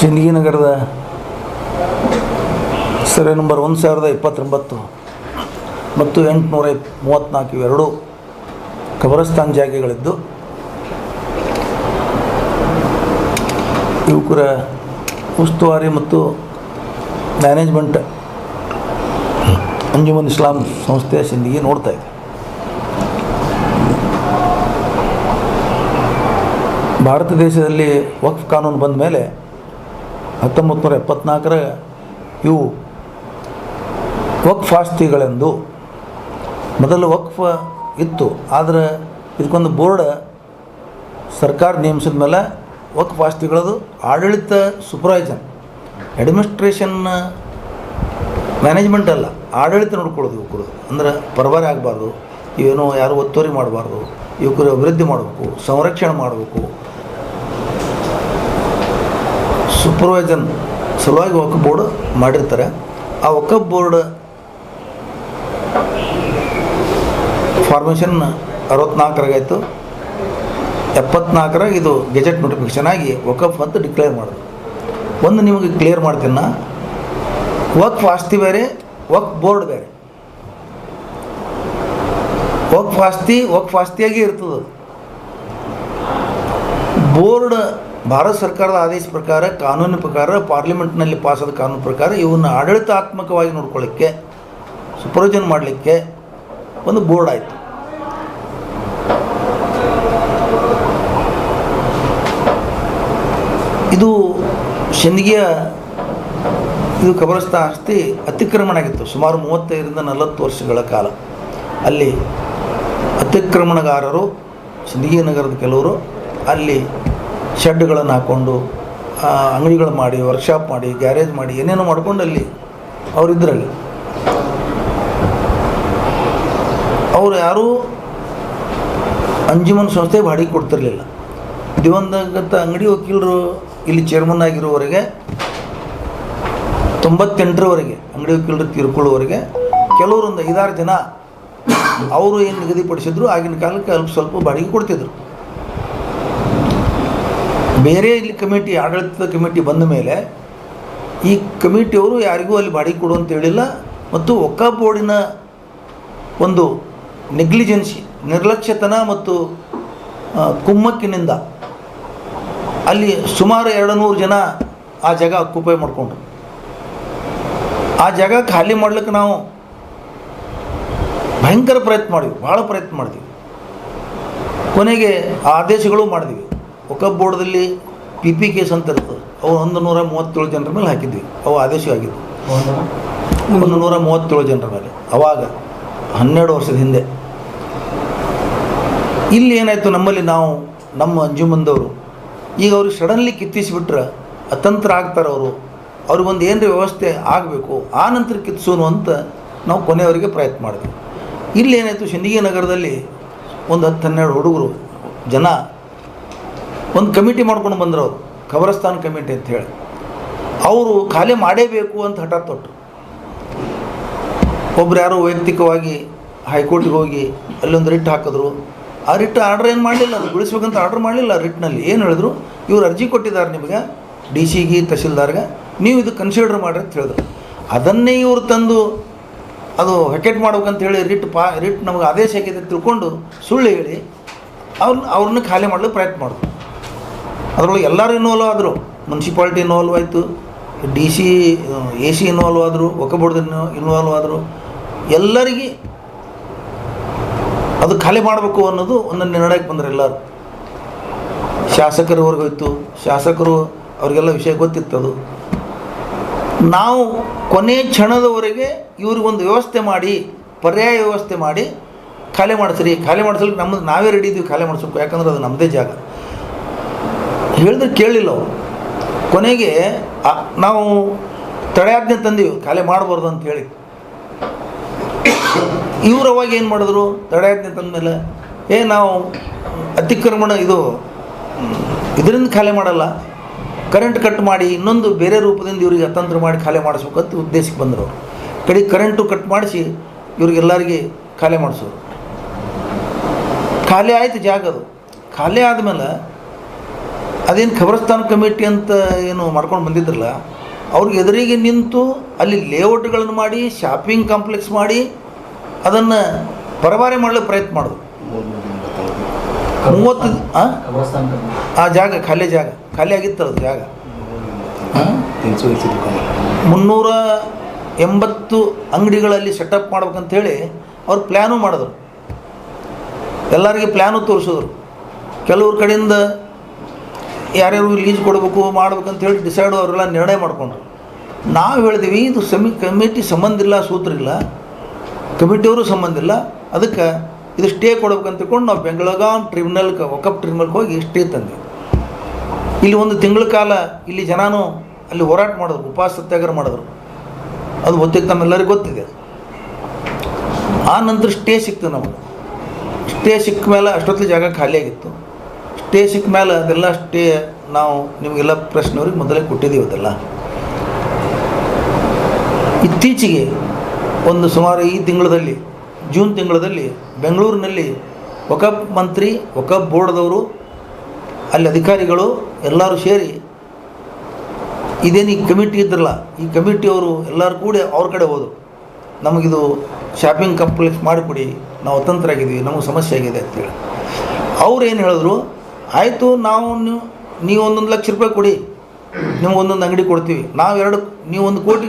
ಸಿಂದಗಿ ನಗರದ survey number ಒಂದು ಸಾವಿರದ ಇಪ್ಪತ್ತೊಂಬತ್ತು ಮತ್ತು ಎಂಟುನೂರ ಮೂವತ್ತ್ನಾಲ್ಕು ಇವೆರಡು ಕಬರಸ್ತಾನ್ ಜಾಗೆಗಳಿದ್ದು ಯುವಕರ ಉಸ್ತುವಾರಿ ಮತ್ತು ಮ್ಯಾನೇಜ್ಮೆಂಟ್ ಅಂಜುಮನ್ ಇಸ್ಲಾಂ ಸಂಸ್ಥೆ ಸಿಂದಗಿ ನೋಡ್ತಾ ಇದೆ. ಭಾರತ ದೇಶದಲ್ಲಿ ವಕ್ಫ್ ಕಾನೂನು ಬಂದ ಮೇಲೆ ಹತ್ತೊಂಬತ್ತು ನೂರ ಎಪ್ಪತ್ನಾಲ್ಕರ ಇವು ವಕ್ಫ್ ಆಸ್ತಿಗಳೆಂದು ಮೊದಲು ವಕ್ಫ ಇತ್ತು, ಆದರೆ ಇದಕ್ಕೊಂದು ಬೋರ್ಡ್ ಸರ್ಕಾರ ನೇಮಿಸಿದ ಮೇಲೆ ವಕ್ಫ್ ಆಸ್ತಿಗಳದು ಆಡಳಿತ ಸೂಪರ್ವೈಸನ್ ಅಡ್ಮಿನಿಸ್ಟ್ರೇಷನ್ ಮ್ಯಾನೇಜ್ಮೆಂಟ್ ಅಲ್ಲ, ಆಡಳಿತ ನೋಡ್ಕೊಳ್ಳೋದು ಯುವಕರು ಅಂದ್ರೆ ಪರಬಾರಿ ಆಗಬಾರ್ದು, ಇವೇನೋ ಯಾರು ಒತ್ತುವರಿ ಮಾಡಬಾರ್ದು ಯುವಕರು ಅಭಿವೃದ್ಧಿ ಮಾಡಬೇಕು, ಸಂರಕ್ಷಣೆ ಮಾಡಬೇಕು ಸೂಪರ್ವೈಸನ್ ಸಲುವಾಗಿ ವಕ್ಫ್ ಬೋರ್ಡ್ ಮಾಡಿರ್ತಾರೆ. ಆ ವಕ್ಫ್ ಬೋರ್ಡ್ ಫಾರ್ಮೇಷನ್ ಅರವತ್ನಾಲ್ಕರಾಗಾಯಿತು. ಎಪ್ಪತ್ನಾಲ್ಕರಾಗ ಇದು ಗೆಜೆಟ್ ನೋಟಿಫಿಕೇಷನ್ ಆಗಿ ವಕಫ್ ಅಂತ ಡಿಕ್ಲೇರ್ ಮಾಡೋದು ಒಂದು ನಿಮಗೆ ಕ್ಲಿಯರ್ ಮಾಡ್ತೀನಿ ವಕ್ಫ್ ಆಸ್ತಿ ಬೇರೆ ವಕ್ ಬೋರ್ಡ್ ಬೇರೆ. ವಕ್ಫ್ ಆಸ್ತಿ ವಕ್ಫ್ ಆಸ್ತಿಯಾಗಿ ಇರ್ತದೆ. ಬೋರ್ಡ್ ಭಾರತ ಸರ್ಕಾರದ ಆದೇಶ ಪ್ರಕಾರ, ಕಾನೂನಿನ ಪ್ರಕಾರ, ಪಾರ್ಲಿಮೆಂಟ್ನಲ್ಲಿ ಪಾಸಾದ ಕಾನೂನು ಪ್ರಕಾರ ಇವನ್ನು ಆಡಳಿತಾತ್ಮಕವಾಗಿ ನೋಡ್ಕೊಳ್ಳಿಕ್ಕೆ ಸುಪ್ರಯೋಜನ ಮಾಡಲಿಕ್ಕೆ ಒಂದು ಬೋರ್ಡ್ ಆಯಿತು. ಇದು ಶನಿಗೆಯ ಇದು ಕಬರಸ್ಥ ಆಸ್ತಿ ಅತಿಕ್ರಮಣ ಆಗಿತ್ತು. ಸುಮಾರು ಮೂವತ್ತೈದರಿಂದ ನಲವತ್ತು ವರ್ಷಗಳ ಕಾಲ. ಅಲ್ಲಿ ಅತಿಕ್ರಮಣಗಾರರು ಸಿಂದಗಿ ನಗರದ ಕೆಲವರು, ಅಲ್ಲಿ ಶೆಡ್ಗಳನ್ನು ಹಾಕ್ಕೊಂಡು ಅಂಗಡಿಗಳು ಮಾಡಿ ವರ್ಕ್ಶಾಪ್ ಮಾಡಿ ಗ್ಯಾರೇಜ್ ಮಾಡಿ, ಏನೇನೋ ಮಾಡ್ಕೊಂಡು ಅಲ್ಲಿ ಅವರಿದ್ದರಲ್ಲಿ ಅವರು ಯಾರೂ ಅಂಜುಮನ್ ಸಂಸ್ಥೆ ಬಾಡಿಗೆ ಕೊಡ್ತಿರಲಿಲ್ಲ. ದಿವಂಗತ ಅಂಗಡಿ ವಕೀಲರು ಇಲ್ಲಿ ಚೇರ್ಮನ್ ಆಗಿರೋವರೆಗೆ ತೊಂಬತ್ತೆಂಟರವರೆಗೆ ಅಂಗಡಿ ವಕೀಲರು ತೀರ್ಕೊಳ್ಳುವವರೆಗೆ ಕೆಲವರೊಂದು ಐದಾರು ಜನ ಅವರು ಏನು ನಿಗದಿಪಡಿಸಿದ್ರು, ಆಗಿನ ಕಾಲಕ್ಕೆ ಅಲ್ಪ ಸ್ವಲ್ಪ ಬಾಡಿಗೆ ಕೊಡ್ತಿದ್ರು. ಬೇರೆ ಇಲ್ಲಿ ಕಮಿಟಿ, ಆಡಳಿತದ ಕಮಿಟಿ ಬಂದ ಮೇಲೆ ಈ ಕಮಿಟಿಯವರು ಯಾರಿಗೂ ಅಲ್ಲಿ ಬಾಡಿಗೆ ಕೊಡು ಅಂತ ಹೇಳಿಲ್ಲ. ಮತ್ತು ಒಕ್ಕ ಬೋರ್ಡಿನ ಒಂದು ನೆಗ್ಲಿಜೆನ್ಸಿ, ನಿರ್ಲಕ್ಷ್ಯತನ ಮತ್ತು ಕುಮ್ಮಕ್ಕಿನಿಂದ ಅಲ್ಲಿ ಸುಮಾರು ಎರಡು ನೂರು ಜನ ಆ ಜಾಗ ಅಕ್ಯುಪೈ ಮಾಡಿಕೊಂಡ್ರು. ಆ ಜಾಗ ಖಾಲಿ ಮಾಡ್ಲಿಕ್ಕೆ ನಾವು ಭಯಂಕರ ಪ್ರಯತ್ನ ಮಾಡಿದ್ವಿ ಭಾಳ ಪ್ರಯತ್ನ ಮಾಡಿದ್ವಿ. ಕೊನೆಗೆ ಆದೇಶಗಳು ಮಾಡಿದ್ವಿ. ಒಕಬ್ ಬೋರ್ಡ್ದಲ್ಲಿ ಪಿ ಪಿ ಕೇಸ್ ಅಂತ ಇರ್ತದೆ. ಅವು ಒಂದು ನೂರ ಮೂವತ್ತೇಳು ಜನರ ಮೇಲೆ ಹಾಕಿದ್ವಿ. ಅವು ಆದೇಶ ಆಗಿದ್ವು ಒಂದು ನೂರ ಮೂವತ್ತೇಳು ಜನರ ಮೇಲೆ. ಅವಾಗ, ಹನ್ನೆರಡು ವರ್ಷದ ಹಿಂದೆ. ಇಲ್ಲಿ ಏನಾಯಿತು? ನಮ್ಮಲ್ಲಿ ನಾವು, ನಮ್ಮ ಅಂಜುಮಂದವರು, ಈಗ ಅವ್ರಿಗೆ ಸಡನ್ಲಿ ಕಿತ್ತಿಸಿಬಿಟ್ರೆ ಅತಂತ್ರ ಆಗ್ತಾರೆ ಅವರು. ಅವ್ರಿಗೊಂದು ಏನರ ವ್ಯವಸ್ಥೆ ಆಗಬೇಕು? ಆ ನಂತರ ಕಿತ್ಸೋನು ಅಂತ ನಾವು ಕೊನೆಯವರಿಗೆ ಪ್ರಯತ್ನ ಮಾಡಿದ್ವಿ ಇಲ್ಲಿ ಏನಾಯಿತು? ನಗರದಲ್ಲಿ ಒಂದು ಹತ್ತು ಹನ್ನೆರಡು ಹುಡುಗರು, ಜನ ಒಂದು ಕಮಿಟಿ ಮಾಡ್ಕೊಂಡು ಬಂದರು ಅವರು. ಖಬರಸ್ಥಾನ್ ಕಮಿಟಿ ಅಂತ ಹೇಳಿ. ಅವರು ಖಾಲಿ ಮಾಡೇಬೇಕು ಅಂತ ಹಠ ತೊಟ್ಟರು ಒಬ್ರು ಯಾರೋ ವೈಯಕ್ತಿಕವಾಗಿ ಹೈಕೋರ್ಟಿಗೆ ಹೋಗಿ ಅಲ್ಲೊಂದು ರಿಟ್ ಹಾಕಿದ್ರು. ಆ ರಿಟ್ ಆರ್ಡ್ರ್ ಏನು ಮಾಡಲಿಲ್ಲ? ಅದು ಉಳಿಸ್ಬೇಕಂತ ಆರ್ಡ್ರ್ ಮಾಡಲಿಲ್ಲ ರಿಟ್ನಲ್ಲಿ ಏನು ಹೇಳಿದ್ರು? ಇವ್ರು ಅರ್ಜಿ ಕೊಟ್ಟಿದ್ದಾರೆ ನಿಮಗೆ. ಡಿ ಸಿಗೆ ತಹಶೀಲ್ದಾರ್ಗೆ. ನೀವು ಇದು ಕನ್ಸಿಡರ್ ಮಾಡಿರಿ ಅಂತ ಹೇಳಿದ್ರು. ಅದನ್ನೇ ಇವರು ತಂದು ಅದು ಹೆಕೆಟ್ ಮಾಡ್ಬೇಕಂತ ಹೇಳಿ ರಿಟ್ ಪಾ ರಿಟ್ ನಮಗೆ ಆದೇಶ ಹಾಕಿದೆ ತಿಳ್ಕೊಂಡು ಸುಳ್ಳು ಹೇಳಿ ಅವ್ರನ್ನ ಅವ್ರನ್ನ ಖಾಲಿ ಮಾಡಲು ಪ್ರಯತ್ನ ಮಾಡಿದ್ರು. ಅದರೊಳಗೆ ಎಲ್ಲರೂ ಇನ್ವಾಲ್ವ್ ಆದರು. ಮುನ್ಸಿಪಾಲ್ಟಿ ಇನ್ವಾಲ್ವ್ ಆಯಿತು. D C A C involve ಆದರು. ಒಕ್ಕಬೋರ್ಡ್ ಇನ್ವಾಲ್ವ್ ಆದರು. ಎಲ್ಲರಿಗೆ ಅದು ಖಾಲಿ ಮಾಡಬೇಕು ಅನ್ನೋದು ಒಂದೊಂದು ನಿರ್ಣಯಕ್ಕೆ ಬಂದರು ಎಲ್ಲರೂ. ಶಾಸಕರವರೆಗೂ ಇತ್ತು ಶಾಸಕರು ಅವರಿಗೆಲ್ಲ ವಿಷಯ ಗೊತ್ತಿತ್ತು ಅದು. ನಾವು ಕೊನೆ ಕ್ಷಣದವರೆಗೆ ಇವ್ರಿಗೊಂದು ವ್ಯವಸ್ಥೆ ಮಾಡಿ, ಪರ್ಯಾಯ ವ್ಯವಸ್ಥೆ ಮಾಡಿ ಖಾಲಿ ಮಾಡಿಸ್ರಿ. ಖಾಲಿ ಮಾಡಿಸ್ಲಿಕ್ಕೆ ನಮ್ಮದು ನಾವೇ ರೆಡಿ ಇದ್ದೀವಿ ಖಾಲಿ ಮಾಡಿಸ್ಬೇಕು. ಯಾಕಂದ್ರೆ ಅದು ನಮ್ಮದೇ ಜಾಗ. ಹೇಳಿದ್ರೆ ಕೇಳಲಿಲ್ಲ ಅವರು. ಕೊನೆಗೆ ನಾವು ತಡೆಯಾಜ್ಞೆ ತಂದೀವಿ, ಖಾಲಿ ಮಾಡಬಾರ್ದು ಅಂತ ಹೇಳಿ. ಇವ್ರು ಅವಾಗ ಏನು ಮಾಡಿದ್ರು? ತಡೆಯಾಜ್ಞೆ ತಂದಮೇಲೆ ಏ, ನಾವು ಅತಿಕ್ರಮಣ ಇದು ಇದರಿಂದ ಖಾಲಿ ಮಾಡಲ್ಲ. ಕರೆಂಟ್ ಕಟ್ ಮಾಡಿ, ಇನ್ನೊಂದು ಬೇರೆ ರೂಪದಿಂದ ಇವರಿಗೆ ಅತಂತ್ರ ಮಾಡಿ ಖಾಲಿ ಮಾಡಿಸ್ಬೇಕಂತ ಉದ್ದೇಶಕ್ಕೆ ಬಂದರು ಅವರು. ಕಡೆ ಕರೆಂಟು ಕಟ್ ಮಾಡಿಸಿ ಇವ್ರಿಗೆಲ್ಲರಿಗೆ ಖಾಲಿ ಮಾಡಿಸೋರು ಖಾಲಿ ಆಯಿತು ಜಾಗ ಅದು. ಖಾಲಿ ಆದಮೇಲೆ ಅದೇನು ಖಬರಸ್ತಾನ್ ಕಮಿಟಿ ಅಂತ ಏನು ಮಾಡ್ಕೊಂಡು ಬಂದಿದ್ರಲ್ಲ, ಅವ್ರಿಗೆ ಎದುರಿಗೆ ನಿಂತು ಅಲ್ಲಿ ಲೇಔಟ್ಗಳನ್ನು ಮಾಡಿ, ಶಾಪಿಂಗ್ ಕಾಂಪ್ಲೆಕ್ಸ್ ಮಾಡಿ, ಅದನ್ನು ಪರವಾರಿ ಮಾಡಲು ಪ್ರಯತ್ನ ಮಾಡೋದು. ಮೂವತ್ತು ಆ? ಜಾಗ, ಖಾಲಿ ಜಾಗ, ಖಾಲಿ ಆಗಿತ್ತಲ್ಲ ಜಾಗ. ಮುನ್ನೂರ ಎಂಬತ್ತು ಅಂಗಡಿಗಳಲ್ಲಿ ಸೆಟಪ್ ಮಾಡ್ಬೇಕಂತೇಳಿ ಅವ್ರು ಪ್ಲ್ಯಾನು ಮಾಡಿದ್ರು. ಎಲ್ಲರಿಗೆ ಪ್ಲ್ಯಾನು ತೋರಿಸಿದ್ರು. ಕೆಲವ್ರ ಕಡೆಯಿಂದ ಯಾರ್ಯಾರು ಲೀಸ್ ಕೊಡಬೇಕು, ಮಾಡ್ಬೇಕಂತ ಹೇಳಿ ಡಿಸೈಡ್ ಅವರೆಲ್ಲ ನಿರ್ಣಯ ಮಾಡಿಕೊಂಡ್ರು. ನಾವು ಹೇಳಿದ್ವಿ, ಇದು ಸಮಿ ಕಮಿಟಿ ಸಂಬಂಧ ಇಲ್ಲ, ಸೂತ್ರ ಇಲ್ಲ. ಕಮಿಟಿಯವರು ಸಂಬಂಧ ಇಲ್ಲ. ಅದಕ್ಕೆ ಇದು ಸ್ಟೇ ಕೊಡ್ಬೇಕಂತ ತಿಳ್ಕೊಂಡು ನಾವು ಬೆಂಗಳಗಾಂ ಟ್ರಿಬ್ಯುನಲ್ಗೆ ವಕಪ್ ಟ್ರಿಬ್ಯುನಲ್ಗೆ ಹೋಗಿ ಸ್ಟೇ ತಂದ್ವಿ. ಇಲ್ಲಿ ಒಂದು ತಿಂಗಳ ಕಾಲ ಇಲ್ಲಿ ಜನನೂ ಅಲ್ಲಿ ಹೋರಾಟ ಮಾಡಿದ್ರು, ಉಪವಾಸ ಸತ್ಯಾಗ್ರಹ ಮಾಡಿದ್ರು. ಅದು ಗೊತ್ತಿತ್ತು, ನಮ್ಮೆಲ್ಲರಿಗೂ ಗೊತ್ತಿದೆ. ಆ ನಂತರ ಸ್ಟೇ ಸಿಕ್ತು ನಮಗೆ. ಸ್ಟೇ ಸಿಕ್ಕ ಮೇಲೆ ಅಷ್ಟೊತ್ತಿಗೆ ಜಾಗ ಖಾಲಿಯಾಗಿತ್ತು. ಸ್ಟೇ ಸಿಕ್ಕ ಮೇಲೆ ಅದೆಲ್ಲ ಸ್ಟೇ ನಾವು ನಿಮಗೆಲ್ಲ ಪ್ರಶ್ನೆಯವ್ರಿಗೆ ಮೊದಲೇ ಕೊಟ್ಟಿದ್ದೀವಿ ಅದೆಲ್ಲ. ಇತ್ತೀಚೆಗೆ ಒಂದು ಸುಮಾರು ಈ ತಿಂಗಳಲ್ಲಿ, ಜೂನ್ ತಿಂಗಳಲ್ಲಿ ಬೆಂಗಳೂರಿನಲ್ಲಿ ಒಕಬ್ ಮಂತ್ರಿ ಒಕಬ್ ಬೋರ್ಡ್ದವರು, ಅಲ್ಲಿ ಅಧಿಕಾರಿಗಳು ಎಲ್ಲರೂ ಸೇರಿ ಇದೇನು ಈ ಕಮಿಟಿ ಇದ್ರಲ್ಲ, ಈ ಕಮಿಟಿಯವರು ಎಲ್ಲರೂ ಕೂಡಿ ಅವ್ರ ಕಡೆ ಹೋದರು. ನಮಗಿದು ಶಾಪಿಂಗ್ ಕಾಂಪ್ಲೆಕ್ಸ್ ಮಾಡಿಕೊಡಿ, ನಾವು ಅತಂತ್ರ ಆಗಿದ್ದೀವಿ ನಮಗೆ ಸಮಸ್ಯೆ ಆಗಿದೆ ಅಂತೇಳಿ. ಅವ್ರು ಏನು ಹೇಳಿದ್ರು ಆಯಿತು, ನಾವು ನೀವು ನೀವು ಒಂದೊಂದು ಲಕ್ಷ ರೂಪಾಯಿ ಕೊಡಿ. ನಿಮ್ಗೆ ಒಂದೊಂದು ಅಂಗಡಿ ಕೊಡ್ತೀವಿ. ನಾವು ಎರಡು, ನೀವು ಒಂದು ಕೋಟಿ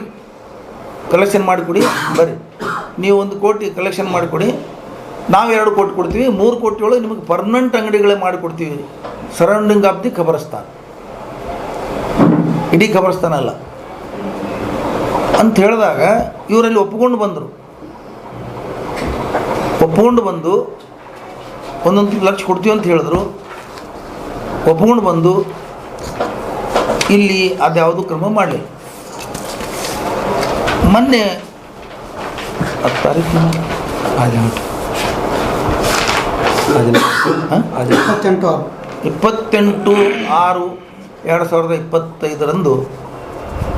ಕಲೆಕ್ಷನ್ ಮಾಡಿಕೊಡಿ, ಬರ್ರಿ. ನೀವು ಒಂದು ಕೋಟಿ ಕಲೆಕ್ಷನ್ ಮಾಡಿಕೊಡಿ. ನಾವು ಎರಡು ಕೋಟಿ ಕೊಡ್ತೀವಿ. ಮೂರು ಕೋಟಿ ಒಳಗೆ ನಿಮಗೆ ಪರ್ಮನೆಂಟ್ ಅಂಗಡಿಗಳೇ ಮಾಡಿಕೊಡ್ತೀವಿ. ಸರೌಂಡಿಂಗ್ ಆಫ್ ದಿ ಖಬರಸ್ತಾನ್ ಇಡೀ ಖಬರಸ್ತಾನ ಅಲ್ಲ. ಅಂತ ಹೇಳಿದಾಗ ಇವರಲ್ಲಿ ಒಪ್ಪಿಕೊಂಡು ಬಂದರು. ಒಪ್ಕೊಂಡು ಬಂದು ಒಂದೊಂದು ಲಕ್ಷ ಕೊಡ್ತೀವಿ ಅಂತ ಹೇಳಿದ್ರು. ಒಪ್ಕೊಂಡು ಬಂದು ಇಲ್ಲಿ ಅದ್ಯಾವುದು ಕ್ರಮ ಮಾಡಲಿ ಮೊನ್ನೆ ಹತ್ತು ತಾರೀಕು ಹದಿನೆಂಟು. ಇಪ್ಪತ್ತೆಂಟು ಇಪ್ಪತ್ತೆಂಟು ಆರು ಎರಡು ಸಾವಿರದ ಇಪ್ಪತ್ತೈದರಂದು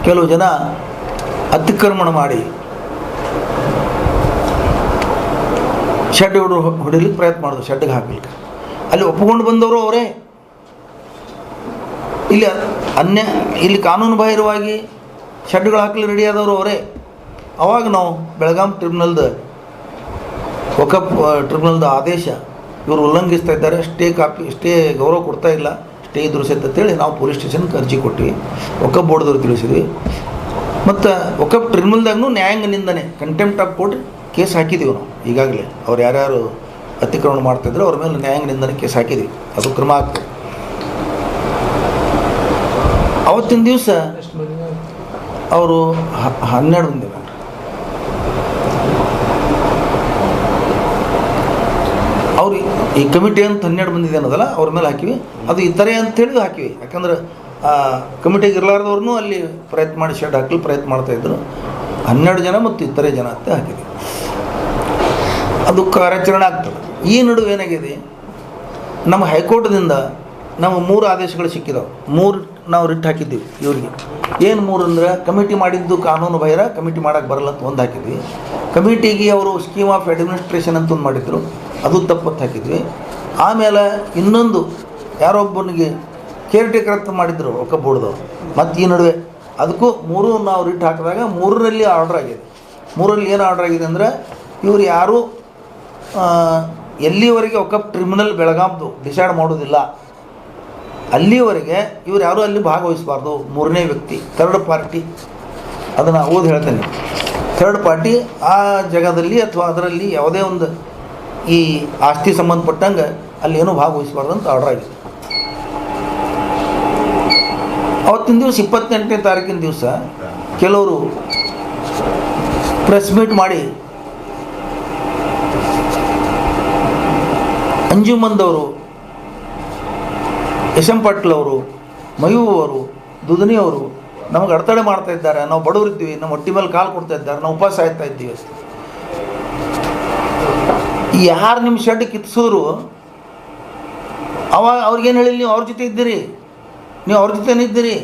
ಕೆಲವು ಜನ ಅತಿಕ್ರಮಣ ಮಾಡಿ ಶೆಡ್ ಹೊಡು ಹೊಡಿಲಿಕ್ಕೆ ಪ್ರಯತ್ನ ಮಾಡಿದ್ರು ಶೆಡ್ಗೆ ಹಾಕಲಿಕ್ಕೆ. ಅಲ್ಲಿ ಒಪ್ಪಿಕೊಂಡು ಬಂದವರು ಅವರೇ. ಇಲ್ಲಿ ಅನ್ಯ, ಇಲ್ಲಿ ಕಾನೂನು ಬಾಹಿರವಾಗಿ ಶೆಡ್ಗಳು ಹಾಕಲಿ ರೆಡಿ ಆದವರು ಅವರೇ. ಅವಾಗ ನಾವು ಬೆಳಗಾಂ ಟ್ರಿಬ್ಯುನಲ್ದ ಒಕಪ್ ಟ್ರಿಬ್ಯುನಲ್ದ ಆದೇಶ, ಇವರು ಉಲ್ಲಂಘಿಸ್ತಾ ಇದ್ದಾರೆ. ಸ್ಟೇ ಕಾಪಿ ಸ್ಟೇ ಗೌರವ ಕೊಡ್ತಾ ಇಲ್ಲ. ಸ್ಟೇ ಇದ್ರು ಸಹಿತ ಅಂತೇಳಿ ನಾವು ಪೊಲೀಸ್ ಸ್ಟೇಷನ್ಗೆ ಅರ್ಜಿ ಕೊಟ್ವಿ. ಒಕಪ್ ಬೋರ್ಡ್ದವ್ರು ತಿಳಿಸಿದ್ವಿ. ಮತ್ತು ಒಕಪ್ ಟ್ರಿಬ್ಯುನಲ್ದಾಗೂ ನ್ಯಾಯಾಂಗ ನಿಂದನೆ ಕಂಟೆಂಪ್ಟ್ ಆಫ್ ಕೋರ್ಟ್ ಕೇಸ್ ಹಾಕಿದ್ದೀವಿ ನಾವು. ಈಗಾಗಲೇ ಅವ್ರು ಯಾರ್ಯಾರು ಅತಿಕ್ರಮಣ ಮಾಡ್ತಾಯಿದ್ರು ಅವ್ರ ಮೇಲೆ ನ್ಯಾಯಾಂಗ ನಿಂದನೆ ಕೇಸ್ ಹಾಕಿದ್ವಿ. ಅದು ಕ್ರಮ ಆಗ್ತದೆ. ಅವತ್ತಿನ ದಿವಸ ಅವರು ಹನ್ನೆರಡು ಮಂದಿ ಅವ್ರು ಈ ಕಮಿಟಿ ಅಂತ ಹನ್ನೆರಡು ಮಂದಿ ಅನ್ನೋದಲ್ಲ ಅವ್ರ ಮೇಲೆ ಹಾಕಿವಿ. ಅದು ಇತರೆ ಅಂತ ಹೇಳಿದ್ರು ಹಾಕಿವಿ. ಯಾಕಂದ್ರೆ ಆ ಕಮಿಟಿಗೆ ಇರಲಾರ್ದವ್ರನ್ನೂ ಅಲ್ಲಿ ಪ್ರಯತ್ನ ಮಾಡಿ ಶೆಡ್ ಹಾಕಲು ಪ್ರಯತ್ನ ಮಾಡ್ತಾಯಿದ್ರು ಹನ್ನೆರಡು ಜನ ಮತ್ತು ಇತರೆ ಜನ ಅಂತ ಹಾಕಿದ್ವಿ. ಅದು ಕಾರ್ಯಾಚರಣೆ ಆಗ್ತದೆ. ಈ ನಡುವೆ ಏನಾಗಿದೆ? ನಮ್ಮ ಹೈಕೋರ್ಟ್ದಿಂದ ನಮ್ಮ ಮೂರು ಆದೇಶಗಳು ಸಿಕ್ಕಿದವು. ಮೂರು ನಾವು ರಿಟ್ ಹಾಕಿದ್ದೀವಿ ಇವರಿಗೆ. ಏನು ಮೂರು ಅಂದ್ರೆ ಕಮಿಟಿ ಮಾಡಿದ್ದು ಕಾನೂನು ಬಾಹಿರ, ಕಮಿಟಿ ಮಾಡೋಕ್ಕೆ ಬರಲ್ಲ ಅಂತ ಒಂದು ಹಾಕಿದ್ವಿ. ಕಮಿಟಿಗೆ ಅವರು ಸ್ಕೀಮ್ ಆಫ್ ಅಡ್ಮಿನಿಸ್ಟ್ರೇಷನ್ ಅಂತ ಒಂದು ಮಾಡಿದ್ರು. ಅದು ತಪ್ಪತ್ತು ಹಾಕಿದ್ವಿ. ಆಮೇಲೆ ಇನ್ನೊಂದು ಯಾರೊಬ್ಬನಿಗೆ ಕೇರ್ ಟೇಕರ್ ಅಂತ ಮಾಡಿದ್ರು ಒಕ್ಕ ಬೋರ್ಡ್ದವ್ರು ಮತ್ತು ಈ ನಡುವೆ ಅದಕ್ಕೂ ಮೂರು ನಾವು ರಿಟ್ ಹಾಕಿದಾಗ ಮೂರರಲ್ಲಿ ಆರ್ಡ್ರ್ ಆಗಿದೆ. ಮೂರಲ್ಲಿ ಏನು ಆರ್ಡರ್ ಆಗಿದೆ ಅಂದರೆ ಇವರು ಯಾರೂ ಎಲ್ಲಿವರೆಗೆ ಒಕ್ಕಪ್ ಟ್ರಿಬ್ಯುನಲ್ ಬೆಳಗಾಂದು ಡಿಸೈಡ್ ಮಾಡೋದಿಲ್ಲ ಅಲ್ಲಿವರೆಗೆ ಇವ್ರು ಯಾರೂ ಅಲ್ಲಿ ಭಾಗವಹಿಸಬಾರ್ದು. ಮೂರನೇ ವ್ಯಕ್ತಿ ಥರ್ಡ್ ಪಾರ್ಟಿ ಅದನ್ನು ಓದಿ ಹೇಳ್ತೇನೆ. ಥರ್ಡ್ ಪಾರ್ಟಿ ಆ ಜಾಗದಲ್ಲಿ ಅಥವಾ ಅದರಲ್ಲಿ ಯಾವುದೇ ಒಂದು ಈ ಆಸ್ತಿ ಸಂಬಂಧಪಟ್ಟಂಗೆ ಅಲ್ಲಿ ಏನೂ ಭಾಗವಹಿಸಬಾರ್ದು ಅಂತ ಆರ್ಡರ್ ಆಗಿದೆ. ಅವತ್ತಿನ ದಿವಸ ಇಪ್ಪತ್ತೆಂಟನೇ ತಾರೀಕಿನ ದಿವಸ ಕೆಲವರು ಪ್ರೆಸ್ ಮೀಟ್ ಮಾಡಿ ಅಂಜುಮಂದವರು ಎಸ್ ಎಂ ಪಾಟೀಲ್ ಅವರು ಮಯೂ ಅವರು, ದುದನಿ ಅವರು ನಮಗೆ ಅಡೆತಡೆ ಮಾಡ್ತಾ ಇದ್ದಾರೆ. ನಾವು ಬಡವರಿದ್ದೀವಿ. ನಮ್ಮ ಹೊಟ್ಟಿ ಮೇಲೆ ಕಾಲು ಕೊಡ್ತಾ ಇದ್ದಾರೆ. ನಾವು ಉಪವಾಸ ಆಯ್ತಾ ಇದ್ದೀವಿ ಯಾರು ನಿಮ್ಮ ಶೆಡ್ ಕಿತ್ಸಿದ್ರು, ಅವ ಅವ್ರಿಗೇನು ಹೇಳಿಲ್ಲ ನೀವು ಅವ್ರ ಜೊತೆ ಇದ್ದೀರಿ? ನೀವು ಅವ್ರ ಜೊತೆ ಇದ್ದೀರಿ?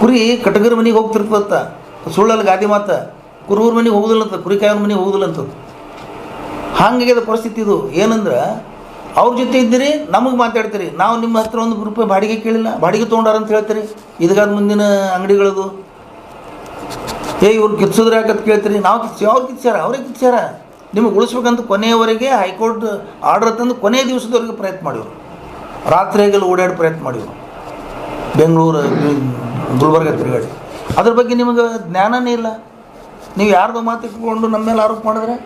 ಕುರಿ ಕಟಗರ ಮನೆಗೆ ಹೋಗ್ತಿರ್ತದಂತ ಸುಳ್ಳಲ್ಲಿ ಗಾದಿ ಮಾತ. ಕುರುವ್ರ ಮನೆಗೆ ಹೋಗುದಿಲ್ಲ ಅಂತ ಕುರಿ ಕಾಯೋನ ಮನೆಗೆ ಹೋಗುದಿಲ್ಲ ಅಂತದ್ದು ಹಂಗಾಗ್ಯದ ಪರಿಸ್ಥಿತಿ ಇದು. ಏನಂದ್ರೆ ಅವ್ರ ಜೊತೆ ಇದ್ದೀರಿ, ನಮಗೆ ಮಾತಾಡ್ತೀರಿ. ನಾವು ನಿಮ್ಮ ಹತ್ರ ಒಂದು ರೂಪಾಯಿ ಬಾಡಿಗೆ ಕೇಳಿಲ್ಲ, ಬಾಡಿಗೆ ತೊಗೊಂಡಾರ ಅಂತ ಹೇಳ್ತೀರಿ. ಇದಕ್ಕಾದ ಮುಂದಿನ ಅಂಗಡಿಗಳದು ಏ, ಇವ್ರು ಕಿತ್ಸಿದ್ರೆ ಯಾಕಂತ ಕೇಳ್ತೀರಿ? ನಾವು ಕಿತ್ಸಿ, ಅವ್ರು ಕಿತ್ಸ್ಯಾರ, ಅವರೇ ಕಿತ್ಸ್ಯಾರ. ನಿಮಗೆ ಉಳಿಸ್ಬೇಕಂತ ಕೊನೆಯವರೆಗೆ ಹೈಕೋರ್ಟ್ ಆರ್ಡರ್ ತಂದು ಕೊನೆಯ ದಿವಸದವರೆಗೆ ಪ್ರಯತ್ನ ಮಾಡಿದ್ರು. ರಾತ್ರಿ ಹೇಗೆಲ್ಲ ಓಡಾಡಿ ಪ್ರಯತ್ನ ಮಾಡಿದ್ರು. ಬೆಂಗಳೂರು, ಗುಲ್ಬರ್ಗ ತಿರುಗಾಡಿ. ಅದ್ರ ಬಗ್ಗೆ ನಿಮಗೆ ಜ್ಞಾನನೇ ಇಲ್ಲ. ನೀವು ಯಾರ್ದೋ ಮಾತಿಟ್ಕೊಂಡು ನಮ್ಮ ಮೇಲೆ ಆರೋಪ ಮಾಡಿದ್ರೆ?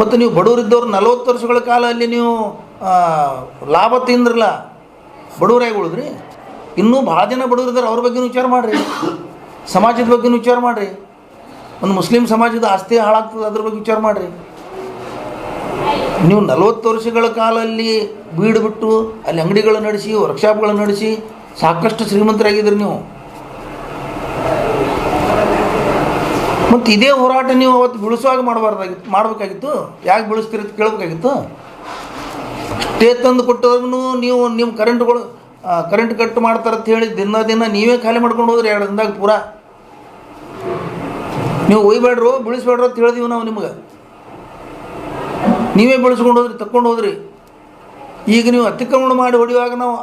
ಮತ್ತು ನೀವು ಬಡವರಿದ್ದವ್ರು ನಲವತ್ತು ವರ್ಷಗಳ ಕಾಲ ಅಲ್ಲಿ ನೀವು ಲಾಭ ತಿಂದ್ರಲ್ಲ ಬಡವರಾಗಿ ಉಳಿದ್ರಿ ಇನ್ನೂ ಭಾಳ ಜನ ಬಡವರಿದ್ದಾರೆ, ಅವ್ರ ಬಗ್ಗೆ ವಿಚಾರ ಮಾಡಿರಿ. ಸಮಾಜದ ಬಗ್ಗೆ ವಿಚಾರ ಮಾಡಿರಿ. ಒಂದು ಮುಸ್ಲಿಂ ಸಮಾಜದ ಆಸ್ತಿ ಹಾಳಾಗ್ತದೆ, ಅದ್ರ ಬಗ್ಗೆ ವಿಚಾರ ಮಾಡಿರಿ. ನೀವು ನಲವತ್ತು ವರ್ಷಗಳ ಕಾಲ ಅಲ್ಲಿ ಬೀಡು ಬಿಟ್ಟು ಅಲ್ಲಿ ಅಂಗಡಿಗಳನ್ನು ನಡೆಸಿ ವರ್ಕ್ಶಾಪ್ಗಳನ್ನು ನಡೆಸಿ ಸಾಕಷ್ಟು ಶ್ರೀಮಂತರಾಗಿದ್ದೀರಿ ನೀವು. ಮತ್ತು ಇದೇ ಹೋರಾಟ ನೀವು ಅವತ್ತು ಬಿಳಿಸುವಾಗ ಮಾಡಬಾರ್ದಾಗಿತ್ತು ಮಾಡಬೇಕಾಗಿತ್ತು? ಯಾಕೆ ಬಿಳಿಸ್ತೀರಿ ಕೇಳಬೇಕಾಗಿತ್ತು? ಸ್ಟೇ ತಂದು ಕೊಟ್ಟವ್ರಿಗೂ ನೀವು ನಿಮ್ಮ ಕರೆಂಟ್ಗಳು ಕರೆಂಟ್ ಕಟ್ ಮಾಡ್ತಾರೆ ಅಂತ ಹೇಳಿ ದಿನ ದಿನ ನೀವೇ ಖಾಲಿ ಮಾಡ್ಕೊಂಡು ಹೋದ್ರಿ ಎರಡು ದಿನದಾಗ ಪೂರ. ನೀವು ಒಯ್ಬೇಡ್ರು, ಬಿಳಿಸ್ಬೇಡ್ರು ಅಂತ ಹೇಳಿದೀವಿ ನಾವು ನಿಮ್ಗೆ. ನೀವೇ ಬೆಳೆಸ್ಕೊಂಡು ಹೋದ್ರಿ, ತಕ್ಕೊಂಡು ಹೋದ್ರಿ. ಈಗ ನೀವು ಅತಿಕ್ರಮಣ ಮಾಡಿ ಹೊಡೆಯುವಾಗ ನಾವು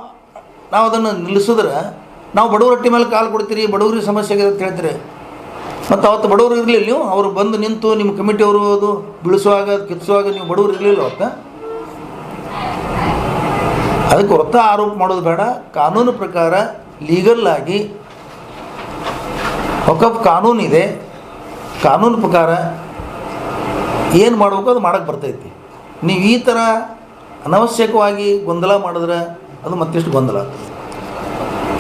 ನಾವು ಅದನ್ನು ನಿಲ್ಲಿಸಿದ್ರೆ, ನಾವು ಬಡವ್ರ ಹಟ್ಟಿ ಮೇಲೆ ಕಾಲು ಕೊಡ್ತೀರಿ, ಬಡವರಿಗೆ ಸಮಸ್ಯೆ ಆಗಿದೆ ಅಂತ ಹೇಳ್ತೀರಿ. ಮತ್ತು ಅವತ್ತು ಬಡವರು ಇರಲಿಲ್ಲ ನೀವು? ಅವರು ಬಂದು ನಿಂತು ನಿಮ್ಮ ಕಮಿಟಿಯವರು ಅದು ಬಿಳಿಸುವಾಗ ಕಿತ್ಸುವಾಗ ನೀವು ಬಡವರು ಇರಲಿಲ್ಲ ಅವತ್ತ? ಅದಕ್ಕೆ ಹೊತ್ತ ಆರೋಪ ಮಾಡೋದು ಬೇಡ. ಕಾನೂನು ಪ್ರಕಾರ ಲೀಗಲ್ ಆಗಿ ಕಾನೂನು ಇದೆ. ಕಾನೂನು ಪ್ರಕಾರ ಏನು ಮಾಡಬೇಕು ಅದು ಮಾಡೋಕ್ಕೆ ಬರ್ತೈತಿ. ನೀವು ಈ ಥರ ಅನವಶ್ಯಕವಾಗಿ ಗೊಂದಲ ಮಾಡಿದ್ರೆ ಅದು ಮತ್ತಿಷ್ಟು ಗೊಂದಲ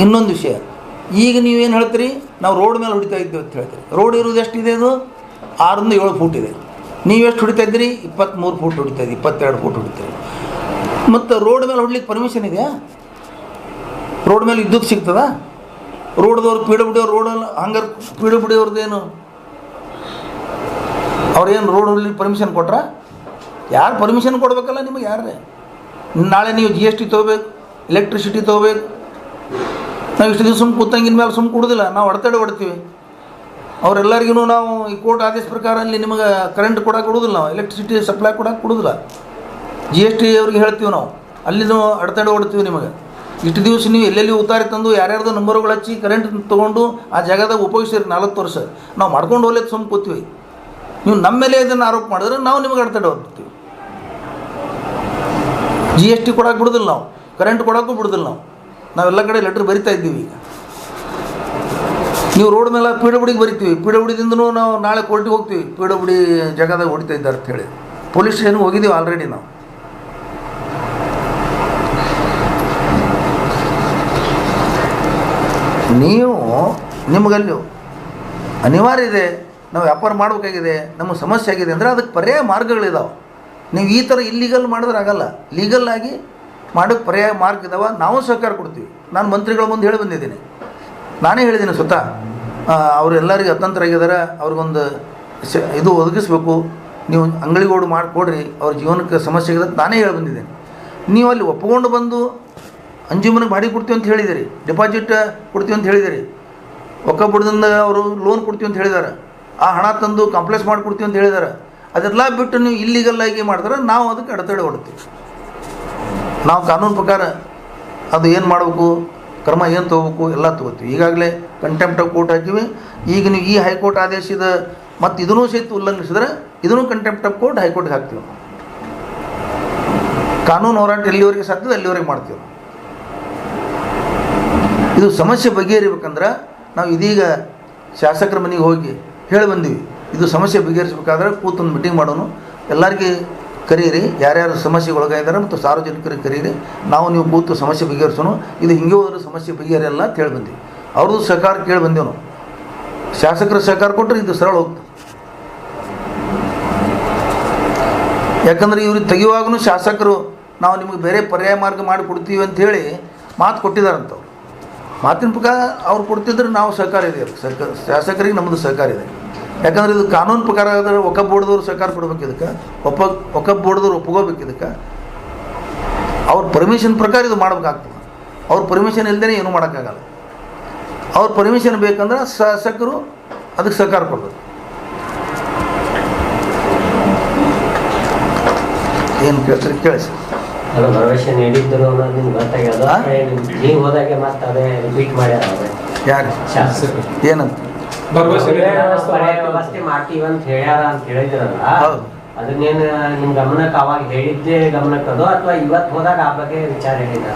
ಇನ್ನೊಂದು ವಿಷಯ. ಈಗ ನೀವೇನು ಹೇಳ್ತೀರಿ? ನಾವು ರೋಡ್ ಮೇಲೆ ಹೊಡಿತಾ ಇದ್ದೇವೆ ಅಂತ ಹೇಳ್ತೀರಿ. ರೋಡ್ ಇರೋದು ಎಷ್ಟಿದೆ ಅದು? ಆರರಿಂದ ಏಳು ಫೂಟ್ ಇದೆ. ನೀವು ಎಷ್ಟು ಹೊಡಿತಾ ಇದ್ದೀರಿ? ಇಪ್ಪತ್ತ್ಮೂರು ಫೂಟ್ ಹೊಡಿತಾ ಇದ್ದೀವಿ ಇಪ್ಪತ್ತೆರಡು ಫೂಟ್ ಹೊಡಿತೀರಿ ಮತ್ತು ರೋಡ್ ಮೇಲೆ ಹೊಡ್ಲಿಕ್ಕೆ ಪರ್ಮಿಷನ್ ಇದೆಯಾ? ರೋಡ್ ಮೇಲೆ ವಿದ್ಯುತ್ ಸಿಗ್ತದ? ರೋಡ್ದವ್ರು ಪಿ ಡಬ್ಲ್ಯೂ ರೋಡಲ್ಲಿ ರೋಡ್ ಹಂಗಾರೆ ಪಿ ಅವ್ರದ್ದೇನು ಅವ್ರೇನು ರೋಡ್ ಹೊಡ್ಲಿಕ್ಕೆ ಪರ್ಮಿಷನ್ ಕೊಟ್ರ? ಯಾರು ಪರ್ಮಿಷನ್ ಕೊಡಬೇಕಲ್ಲ ನಿಮಗೆ ಯಾರೇ ನಾಳೆ ನೀವು ಜಿ ಎಸ್ ಟಿ ತೊಗೋಬೇಕು ಎಲೆಕ್ಟ್ರಿಸಿಟಿ ತೊಗೋಬೇಕು ನಾವು ಇಷ್ಟು ದಿವಸ ಸುಮ್ಮ ಕೂತಂಗಿನ ಮೇಲೆ ಸುಮ್ಮನೆ ಕೊಡೋದಿಲ್ಲ, ನಾವು ಅಡತಡೆ ಹೊಡ್ತೀವಿ ಅವರೆಲ್ಲರಿಗೂ ನಾವು ಈ ಕೋರ್ಟ್ ಆದೇಶ ಪ್ರಕಾರ ಅಲ್ಲಿ ನಿಮಗೆ ಕರೆಂಟ್ ಕೊಡೋಕೆ ಕೊಡೋದಿಲ್ಲ ನಾವು ಎಲೆಕ್ಟ್ರಿಸಿಟಿ ಸಪ್ಲೈ ಕೊಡೋಕೆ ಕೊಡೋದಿಲ್ಲ. ಜಿ ಎಸ್ ಟಿ ಅವ್ರಿಗೆ ಹೇಳ್ತೀವಿ ನಾವು ಅಲ್ಲಿ ನಾವು ಅಡೆತಡೆ ಹೊಡ್ತೀವಿ ನಿಮಗೆ. ಇಷ್ಟು ದಿವಸ ನೀವು ಎಲ್ಲೆಲ್ಲಿ ಉತ್ತಾರಿ ತಂದು ಯಾರ್ಯಾರ್ದು ನಂಬರ್ಗಳು ಹಚ್ಚಿ ಕರೆಂಟ್ ತೊಗೊಂಡು ಆ ಜಾಗದಾಗ ಉಪಯೋಗಿಸಿರಿ ನಾಲ್ಕು ವರ್ಷ. ನಾವು ಮಾಡ್ಕೊಂಡು ಹೋಗ್ಲಿಕ್ಕೆ ಸುಮ್ಮನೆ ಕೂತೀವಿ. ನೀವು ನಮ್ಮ ಮೇಲೆ ಇದನ್ನು ಆರೋಪ ಮಾಡಿದ್ರೆ ನಾವು ನಿಮಗೆ ಅಡತಡೆ ಹೊಡ್ತೀವಿ ಜಿ ಎಸ್ ಟಿ ಕೊಡೋಕೆ ಬಿಡೋದಿಲ್ಲ ನಾವು ಕರೆಂಟ್ ಕೊಡೋಕ್ಕೂ ಬಿಡೋದಿಲ್ಲ ನಾವು. ನಾವೆಲ್ಲ ಕಡೆ ಲೆಟ್ರ್ ಬರಿತಾ ಇದ್ದೀವಿ. ಈಗ ನೀವು ರೋಡ್ ಮೇಲೆ ಪಿ ಡಬ್ಲ್ಯೂಡಿಗೆ ಬರಿತೀವಿ. ಪಿ ಡಬ್ಲ್ಯೂಡಿದಿಂದನೂ ನಾವು ನಾಳೆ ಕೋರ್ಟಿಗೆ ಹೋಗ್ತೀವಿ. ಪಿ ಡಬ್ಲ್ಯೂ ಡಿ ಜಾಗದಾಗ ಹೊಡಿತಾ ಇದ್ದಾರೆ ಅಂತ ಹೇಳಿ. ಪೊಲೀಸ್ ಸ್ಟೇಷನ್ಗೆ ಹೋಗಿದ್ದೀವಿ ಆಲ್ರೆಡಿ ನಾವು. ನೀವು ನಿಮಗಲ್ಲಿ ಅನಿವಾರ್ಯ ಇದೆ, ನಾವು ವ್ಯಾಪಾರ ಮಾಡಬೇಕಾಗಿದೆ, ನಮಗೆ ಸಮಸ್ಯೆ ಆಗಿದೆ ಅಂದರೆ ಅದಕ್ಕೆ ಪರ್ಯಾಯ ಮಾರ್ಗಗಳಿದಾವೆ. ನೀವು ಈ ಥರ ಇಲ್ಲಿಗಲ್ ಮಾಡಿದ್ರೆ ಆಗಲ್ಲ. ಲೀಗಲ್ ಆಗಿ ಮಾಡೋಕ್ಕೆ ಪರ್ಯಾಯ ಮಾರ್ಕ್ ಇದಾವೆ, ನಾವು ಸಹಕಾರ ಕೊಡ್ತೀವಿ. ನಾನು ಮಂತ್ರಿಗಳ ಮುಂದೆ ಹೇಳಿ ಬಂದಿದ್ದೀನಿ. ನಾನೇ ಹೇಳಿದ್ದೀನಿ ಸ್ವತಃ. ಅವರೆಲ್ಲರಿಗೂ ಅತಂತ್ರರಾಗಿದ್ದಾರೆ, ಅವ್ರಿಗೊಂದು ಸ, ಇದು ಒದಗಿಸ್ಬೇಕು. ನೀವು ಅಂಗಡಿಗೋಡು ಮಾಡಿಕೊಡ್ರಿ, ಅವ್ರ ಜೀವನಕ್ಕೆ ಸಮಸ್ಯೆ ಆಗಿದೆ ನಾನೇ ಹೇಳಿ ಬಂದಿದ್ದೀನಿ. ನೀವು ಅಲ್ಲಿ ಒಪ್ಪಿಕೊಂಡು ಬಂದು ಅಂಜುಮನಿಗೆ ಮಾಡಿ ಕೊಡ್ತೀವಿ ಅಂತ ಹೇಳಿದಿರಿ ಡೆಪಾಸಿಟ್ ಕೊಡ್ತೀವಿ ಅಂತ ಹೇಳಿದಿರಿ ಒಕ್ಕಬುಡದಿಂದ ಅವರು ಲೋನ್ ಕೊಡ್ತೀವಿ ಅಂತ ಹೇಳಿದ್ದಾರೆ. ಆ ಹಣ ತಂದು ಕಾಂಪ್ಲೆಕ್ಸ್ ಮಾಡಿಕೊಡ್ತೀವಿ ಅಂತ ಹೇಳಿದ್ದಾರೆ. ಅದೆಲ್ಲ ಬಿಟ್ಟು ನೀವು ಇಲ್ಲಿಗಲ್ ಆಗಿ ಮಾಡಿದ್ರೆ ನಾವು ಅದಕ್ಕೆ ಅಡೆತಡೆ ಹೊಡ್ತೀವಿ. ನಾವು ಕಾನೂನು ಪ್ರಕಾರ ಅದು ಏನು ಮಾಡಬೇಕು, ಕ್ರಮ ಏನು ತೊಗೋಬೇಕು ಎಲ್ಲ ತೊಗೋತೀವಿ. ಈಗಾಗಲೇ ಕಂಟೆಂಪ್ಟ್ ಆಫ್ ಕೋರ್ಟ್ ಹಾಕಿವಿ. ಈಗ ನೀವು ಈ ಹೈಕೋರ್ಟ್ ಆದೇಶದ ಮತ್ತು ಇದನ್ನೂ ಸಹಿತ ಉಲ್ಲಂಘಿಸಿದ್ರೆ ಇದನ್ನು ಕಂಟೆಂಪ್ಟ್ ಆಫ್ ಕೋರ್ಟ್ ಹೈಕೋರ್ಟ್ಗೆ ಹಾಕ್ತೀವಿ. ಕಾನೂನು ಹೋರಾಟ ಎಲ್ಲಿವರೆಗೆ ಸಾಧ್ಯದ ಅಲ್ಲಿವರೆಗೆ ಮಾಡ್ತೀವಿ ಇದು ಸಮಸ್ಯೆ ಬಗೆಹರಿಬೇಕಂದ್ರೆ ನಾವು ಇದೀಗ ಶಾಸಕರ ಮನೆಗೆ ಹೋಗಿ ಹೇಳಿ ಬಂದೀವಿ. ಇದು ಸಮಸ್ಯೆ ಬಗೆಹರಿಸ್ಬೇಕಾದ್ರೆ ಕೂತು ಒಂದು ಮೀಟಿಂಗ್ ಮಾಡೋನು. ಎಲ್ಲರಿಗೆ ಕರೀರಿ, ಯಾರ್ಯಾರು ಸಮಸ್ಯೆಗೆ ಒಳಗಾಗಿದ್ದಾರೆ ಮತ್ತು ಸಾರ್ವಜನಿಕರಿಗೆ ಕರೀರಿ. ನಾವು ನೀವು ಕೂತು ಸಮಸ್ಯೆ ಬಗೆಹರಿಸೋನು. ಇದು ಹಿಂಗೆ ಹೋದ್ರೆ ಸಮಸ್ಯೆ ಬಗೆಹರಿಯಲ್ಲ ಅಂತ ಹೇಳಿ ಬಂದೀವಿ ಅವ್ರದ್ದು ಸಹಕಾರ ಕೇಳಿ ಬಂದೆವು ನಾವು ಶಾಸಕರ ಸಹಕಾರ ಕೊಟ್ಟರೆ ಇದು ಸರಳ ಹೋಗ್ತದೆ. ಯಾಕಂದ್ರೆ ಇವ್ರಿಗೆ ತೆಗೆಯುವಾಗೂ ಶಾಸಕರು, ನಾವು ನಿಮಗೆ ಬೇರೆ ಪರ್ಯಾಯ ಮಾರ್ಗ ಮಾಡಿ ಕೊಡ್ತೀವಿ ಅಂತ ಹೇಳಿ ಮಾತು ಕೊಟ್ಟಿದ್ದಾರಂತವ್ರು ಮಾತಿನ ಪ್ರಕಾರ ಅವ್ರು ಕೊಡ್ತಿದ್ರೆ ನಾವು ಸಹಕಾರ ಇದೆ ಸರ್ಕಾರ ಶಾಸಕರಿಗೆ ನಮ್ಮದು ಸಹಕಾರ ಇದೆ. ಯಾಕಂದ್ರೆ ಇದು ಕಾನೂನು ಪ್ರಕಾರ ಆದರೆ ಒಕ್ಕ ಬೋರ್ಡ್ದವ್ರು ಸಹಕಾರ ಕೊಡ್ಬೇಕು ಇದಕ್ಕೆ. ಒಪ್ಪ ಒಕ್ಕ ಬೋರ್ಡ್ದವ್ರು ಒಪ್ಕೋಬೇಕು ಇದಕ್ಕೆ. ಅವ್ರ ಪರ್ಮಿಷನ್ ಪ್ರಕಾರ ಇದು ಮಾಡ್ಬೇಕಾಗ್ತದೆ. ಅವ್ರ ಪರ್ಮಿಷನ್ ಇಲ್ಲದೇ ಏನು ಮಾಡೋಕ್ಕಾಗಲ್ಲ. ಅವ್ರ ಪರ್ಮಿಷನ್ ಬೇಕಂದ್ರೆ ಶಾಸಕರು ಅದಕ್ಕೆ ಸಹಕಾರ ಕೊಡಬೇಕು. ಏನು ಕೇಳ್ತಾರೆ? ಕೇಳಿಸಿ ಭರವಸೆ ಅನ್ನೋದು ಗೊತ್ತಾಗ್ಯದ? ನೀವು ಹೋದಾಗೆ ಮತ್ತೆ ಅದೇ ರಿಪೀಟ್ ಮಾಡ್ಯಾರ ಅವ್ರೆ. ಯಾರು? ಶಾಸಕರು. ಏನಂತ? ಭರವಸೆ ಅವ್ರೇ ಪರ್ಯಾಯ ವ್ಯವಸ್ಥೆ ಮಾಡ್ತೀವಿ ಅಂತ ಹೇಳ್ಯಾರ ಅಂತ ಹೇಳಿದ್ರಲ್ಲ ಹೌದು. ಅದನ್ನೇನು ನಿಮ್ ಗಮನಕ್ಕೆ ಅವಾಗ ಹೇಳಿದ್ದೆ ಗಮನಕ್ಕೆ ಅದು ಅಥವಾ ಇವತ್ತು ಹೋದಾಗ ಆ ಬಗ್ಗೆ ವಿಚಾರ ಹೇಳಿದ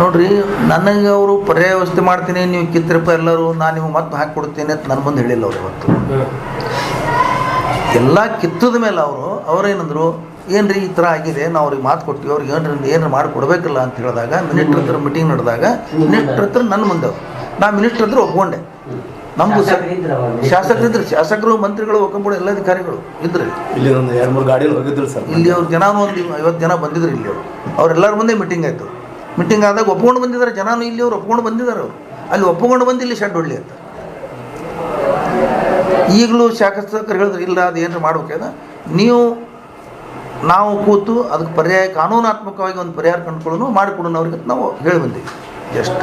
ನೋಡ್ರಿ ನನಗೆ ಅವರು ಪರ್ಯಾಯ ವ್ಯವಸ್ಥೆ ಮಾಡ್ತೀನಿ ನೀವು ಕಿತ್ತರಪ್ಪ ಎಲ್ಲರೂ ನಾನು ನಿಮ್ಗೆ ಮತ್ತೆ ಹಾಕಿಕೊಡ್ತೀನಿ ಅಂತ ನನ್ನ ಮುಂದೆ ಹೇಳಿಲ್ಲ ಅವ್ರು ಇವತ್ತು. ಎಲ್ಲ ಕಿತ್ತದ ಮೇಲೆ ಅವರು ಅವ್ರೇನಂದ್ರು ಏನು ರೀ ಈ ಥರ ಆಗಿದೆ ನಾವು ಅವ್ರಿಗೆ ಮಾತು ಕೊಟ್ಟಿವಿ ಅವ್ರಿಗೆ ಏನ್ರಿ ಏನು ಮಾಡಿ ಕೊಡಬೇಕಲ್ಲ ಅಂತ ಹೇಳಿದಾಗ ಮಿನಿಸ್ಟ್ರ್ ಹತ್ರ ಮೀಟಿಂಗ್ ನಡೆದಾಗ ಮಿನಿಸ್ಟ್ರ್ ಹತ್ರ ನನ್ನ ಮುಂದೆ ಅವ್ರು. ನಾ ಮಿನಿಸ್ಟ್ರ್ ಹತ್ರ ಒಪ್ಕೊಂಡೆ. ಶಾಸಕರಿದ್ರು. ಇದ್ರೆ ಶಾಸಕರು ಮಂತ್ರಿಗಳು ಒಕ್ಕಂಬೂಡ ಎಲ್ಲ ಅಧಿಕಾರಿಗಳು ಇದ್ರು. ಇಲ್ಲಿ ಒಂದು ಎರಡು ಮೂರು ಗಾಡಿಯಲ್ಲಿ ಹೋಗಿದ್ರು ಸರ್. ಇಲ್ಲಿ ಅವ್ರ ಜನ ಒಂದು ಐವತ್ತು ಜನ ಬಂದಿದ್ರು ಇಲ್ಲಿ ಅವರು. ಅವರೆಲ್ಲರ ಮುಂದೆ ಮೀಟಿಂಗ್ ಆಯಿತು. ಮೀಟಿಂಗ್ ಆದಾಗ ಒಪ್ಕೊಂಡು ಬಂದಿದ್ದಾರೆ. ಜನನೂ ಇಲ್ಲಿ ಅವ್ರು ಒಪ್ಕೊಂಡು ಬಂದಿದ್ದಾರೆ ಅವರು. ಅಲ್ಲಿ ಒಪ್ಪಿಕೊಂಡು ಬಂದು ಇಲ್ಲಿ ಶೆಡ್ ಹೊಡ್ಲಿ ಅಂತ. ಈಗಲೂ ಶಾಸಕರು ಹೇಳಿದ್ರು ಇಲ್ಲ ಅದು ಏನಾರು ಮಾಡ್ಬೇಕಾದ ನೀವು ನಾವು ಕೂತು ಅದಕ್ಕೆ ಪರ್ಯಾಯ ಕಾನೂನಾತ್ಮಕವಾಗಿ ಒಂದು ಪರಿಹಾರ ಕಂಡುಕೊಳ್ಳೋನು ಮಾಡಿಕೊಡೋಣ ಅವ್ರಿಗೆ ನಾವು ಹೇಳಿ ಬಂದೀವಿ. ಜಸ್ಟ್.